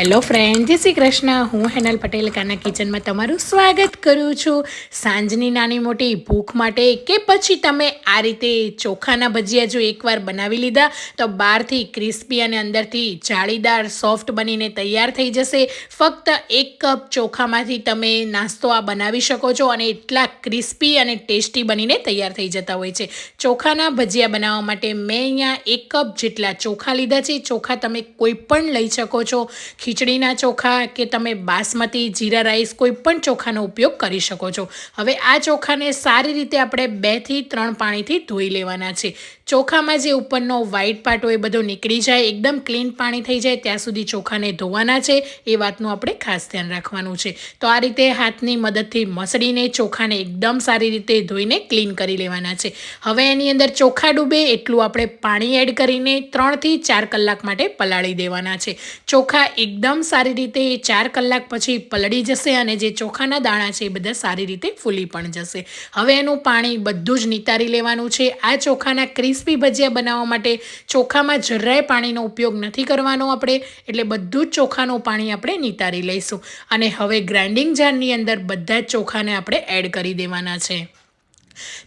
Hello friend જય શ્રી કૃષ્ણ. હું હેનલ પટેલ, કાના કિચનમાં તમારું સ્વાગત કરું છું. સાંજની નાની મોટી ભૂખ માટે કે પછી તમે આ રીતે ચોખાના ભજીયા જો એકવાર બનાવી લીધા, તો બહારથી ક્રિસ્પી અને અંદરથી જાળીદાર સોફ્ટ બનીને તૈયાર થઈ જશે. ફક્ત એક કપ ચોખામાંથી તમે નાસ્તો આ બનાવી શકો છો અને એટલા ક્રિસ્પી અને ટેસ્ટી બનીને તૈયાર થઈ જતા હોય છે. ચોખાના ભજીયા બનાવવા માટે મેં અહીંયા એક કપ જેટલા ચોખા લીધા છે. ચોખા તમે કોઈ પણ લઈ શકો છો. ખીચડીના ચોખા કે તમે બાસમતી, જીરા રાઈસ કોઈ પણ ચોખાનો ઉપયોગ કરી શકો છો. હવે આ ચોખાને સારી રીતે આપણે બેથી ત્રણ પાણીથી ધોઈ લેવાના છે. ચોખામાં જે ઉપરનો વ્હાઈટ પાર્ટ હોય બધો નીકળી જાય, એકદમ ક્લીન પાણી થઈ જાય, ત્યાં સુધી ચોખાને ધોવાના છે. એ વાતનું આપણે ખાસ ધ્યાન રાખવાનું છે. તો આ રીતે હાથની મદદથી મસળીને ચોખાને એકદમ સારી રીતે ધોઈને ક્લીન કરી લેવાના છે. હવે એની અંદર ચોખા ડૂબે એટલું આપણે પાણી એડ કરીને ત્રણથી ચાર કલાક માટે પલાળી દેવાના છે. ચોખા એકદમ સારી રીતે એ ચાર કલાક પછી પલળી જશે અને જે ચોખાના દાણા છે એ બધા સારી રીતે ફૂલી પણ જશે. હવે એનું પાણી બધું જ નિતારી લેવાનું છે. આ ચોખાના ક્રિસ્પી ભજીયા બનાવવા માટે ચોખામાં જરાય પાણીનો ઉપયોગ નથી કરવાનો આપણે, એટલે બધું જ ચોખાનું પાણી આપણે નિતારી લઈશું. અને હવે ગ્રાઇન્ડિંગ જારની અંદર બધા જ ચોખાને આપણે એડ કરી દેવાના છે.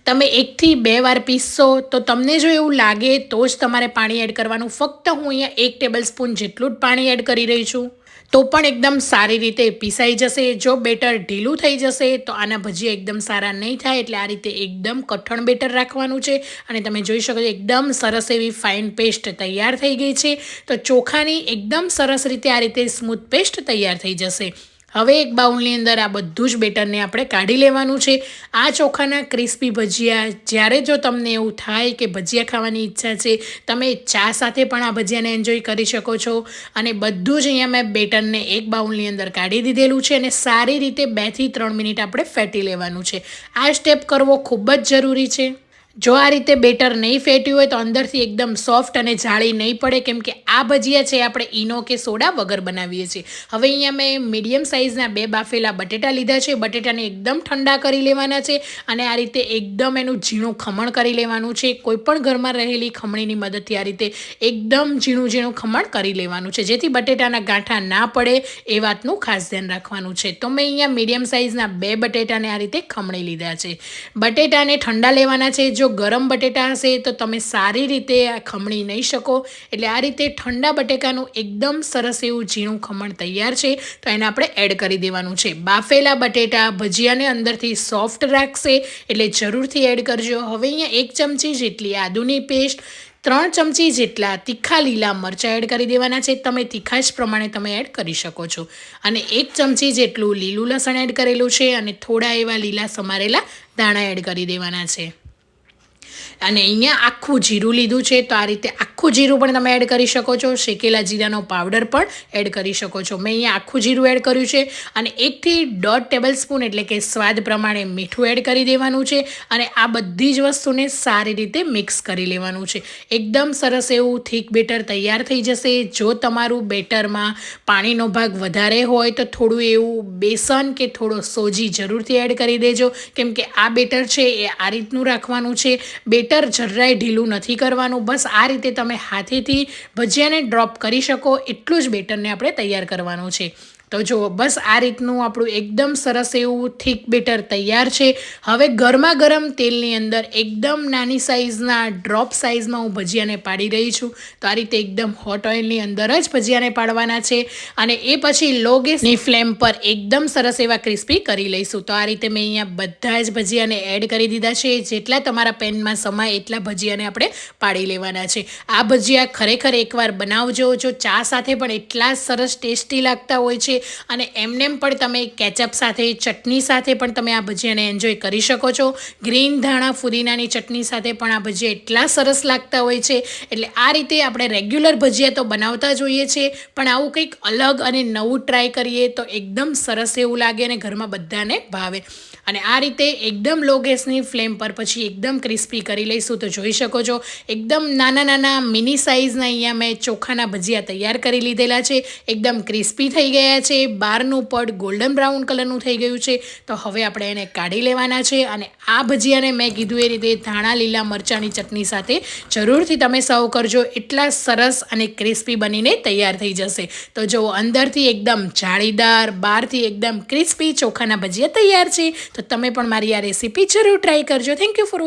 તમે એકથી બે વાર પીસશો તો તમને જો એવું લાગે તો જ તમારે પાણી એડ કરવાનું. ફક્ત હું અહીંયા એક ટેબલ સ્પૂન જેટલું જ પાણી એડ કરી રહી છું. તો પણ એકદમ સારી રીતે પીસાઈ જશે. જો બેટર ઢીલું થઈ જશે તો આના ભજીયા એકદમ સારા નહીં થાય એટલે આ રીતે એકદમ કઠણ બેટર રાખવાનું છે. અને તમે જોઈ શકો છો એકદમ સરસ એવી ફાઇન પેસ્ટ તૈયાર થઈ ગઈ છે. તો ચોખાની એકદમ સરસ રીતે આ રીતે સ્મૂથ પેસ્ટ તૈયાર થઈ જશે. હવે એક બાઉલની અંદર આ બધું જ બેટરને આપણે કાઢી લેવાનું છે. આ ચોખાના ક્રિસ્પી ભજીયા, જ્યારે જો તમને એવું થાય કે ભજીયા ખાવાની ઈચ્છા છે, તમે ચા સાથે પણ આ ભજીયાને એન્જોય કરી શકો છો. અને બધું જ અહીંયા મેં બેટરને એક બાઉલની અંદર કાઢી દીધેલું છે અને સારી રીતે બેથી ત્રણ મિનિટ આપણે ફેટી લેવાનું છે. આ સ્ટેપ કરવો ખૂબ જ જરૂરી છે. જો આ રીતે બેટર નહીં ફેટ્યું હોય તો અંદરથી એકદમ સોફ્ટ અને જાળી નહીં પડે, કેમ કે આ ભજીયા છે આપણે ઈનો કે સોડા વગર બનાવીએ છીએ. હવે અહીંયા મેં મીડિયમ સાઇઝના બે બાફેલા બટેટા લીધા છે. બટેટાને એકદમ ઠંડા કરી લેવાના છે અને આ રીતે એકદમ એનું ઝીણું ખમણ કરી લેવાનું છે. કોઈપણ ઘરમાં રહેલી ખમણીની મદદથી આ રીતે એકદમ ઝીણું ઝીણું ખમણ કરી લેવાનું છે, જેથી બટેટાના ગાંઠા ના પડે એ વાતનું ખાસ ધ્યાન રાખવાનું છે. તો મેં અહીંયા મીડિયમ સાઇઝના બે બટેટાને આ રીતે ખમણી લીધા છે. બટેટાને ઠંડા લેવાના છે. જો જો ગરમ બટેટા હશે તો તમે સારી રીતે આ ખમણી નહીં શકો. એટલે આ રીતે ઠંડા બટેકાનું એકદમ સરસ એવું ઝીણું ખમણ તૈયાર છે. તો એને આપણે એડ કરી દેવાનું છે. બાફેલા બટેટા ભજીયાને અંદરથી સોફ્ટ રાખશે. એટલે જરૂરથી એડ કરજો. હવે અહીંયા એક ચમચી જેટલી આદુની પેસ્ટ, ત્રણ ચમચી જેટલા તીખા લીલા મરચાં એડ કરી દેવાના છે. તમે તીખાશ પ્રમાણે તમે એડ કરી શકો છો. અને એક ચમચી જેટલું લીલું લસણ એડ કરેલું છે. અને થોડા એવા લીલા સમારેલા દાણા એડ કરી દેવાના છે. અને અહીંયા આખું જીરું લીધું છે, તો આ રીતે આખું જીરું પણ તમે એડ કરી શકો છો. શેકેલા જીરાનો પાવડર પણ એડ કરી શકો છો. મેં અહીંયા આખું જીરું એડ કર્યું છે અને એકથી દોઢ ટેબલ સ્પૂન એટલે કે સ્વાદ પ્રમાણે મીઠું એડ કરી દેવાનું છે અને આ બધી જ વસ્તુને સારી રીતે મિક્સ કરી લેવાનું છે. એકદમ સરસ એવું થીક બેટર તૈયાર થઈ જશે. જો તમારું બેટરમાં પાણીનો ભાગ વધારે હોય, તો થોડું એવું બેસન કે થોડો સોજી જરૂરથી એડ કરી દેજો. કેમ કે આ બેટર છે, એ આ રીતનું રાખવાનું છે. બેટર બેટર જરાય ઢીલું નથી કરવાનું. બસ આ રીતે તમે હાથેથી ભજીયાને ડ્રોપ કરી શકો. એટલું જ બેટરને આપણે તૈયાર કરવાનું છે. તો જો, બસ આ રીતનું આપણું એકદમ સરસ એવું થીક બેટર તૈયાર છે. હવે ગરમા ગરમ તેલની અંદર એકદમ નાની સાઇઝના ડ્રોપ સાઇઝમાં હું ભજીયાને પાડી રહી છું. તો આ રીતે એકદમ હોટ ઓઇલની અંદર જ ભજીયાને પાડવાના છે. અને એ પછી લો ગેસની ફ્લેમ પર એકદમ સરસ એવા ક્રિસ્પી કરી લઈશું. તો આ રીતે મેં અહીંયા બધા જ ભજીયાને એડ કરી દીધા છે. જેટલા તમારા પેનમાં સમાય, એટલા ભજીયાને આપણે પાડી લેવાના છે. આ ભજીયા ખરેખર એકવાર બનાવજો. જો ચા સાથે પણ એટલા સરસ ટેસ્ટી લાગતા હોય છે અને એમનેમ પણ તમે કેચઅપ સાથે, ચટણી સાથે પણ તમે આ ભજીયાને એન્જોય કરી શકો છો. ગ્રીન ધાણા ફુદીનાની ચટણી સાથે પણ આ ભજીયા એટલા સરસ લાગતા હોય છે. એટલે આ રીતે આપણે રેગ્યુલર ભજીયા તો બનાવતા જોઈએ છીએ, પણ આવું કંઈક અલગ અને નવું ટ્રાય કરીએ તો એકદમ સરસ એવું લાગે અને ઘરમાં બધાને ભાવે. અને આ રીતે એકદમ લો ગેસની ફ્લેમ પર પછી એકદમ ક્રિસ્પી કરી લઈશું તો જોઈ શકો છો. એકદમ નાના નાના મિની સાઇઝના અહીંયા મેં ચોખાના ભજીયા તૈયાર કરી લીધેલા છે. એકદમ ક્રિસ્પી થઈ ગયા છે બહારનું પડ ગોલ્ડન બ્રાઉન કલરનું થઈ ગયું છે, તો હવે આપણે એને કાઢી લેવાના છે અને આ ભજીયાને મેં કીધું એ રીતે ધાણા, લીલા મરચાંની ચટણી સાથે જરૂરથી તમે સર્વ કરજો, એટલા સરસ અને ક્રિસ્પી બનીને તૈયાર થઈ જશે. તો જો અંદરથી એકદમ જાળીદાર, બહારથી એકદમ ક્રિસ્પી ચોખાના ભજીયા તૈયાર છે, તો તમે પણ મારી આ રેસીપી જરૂર ટ્રાય કરજો. Thank you for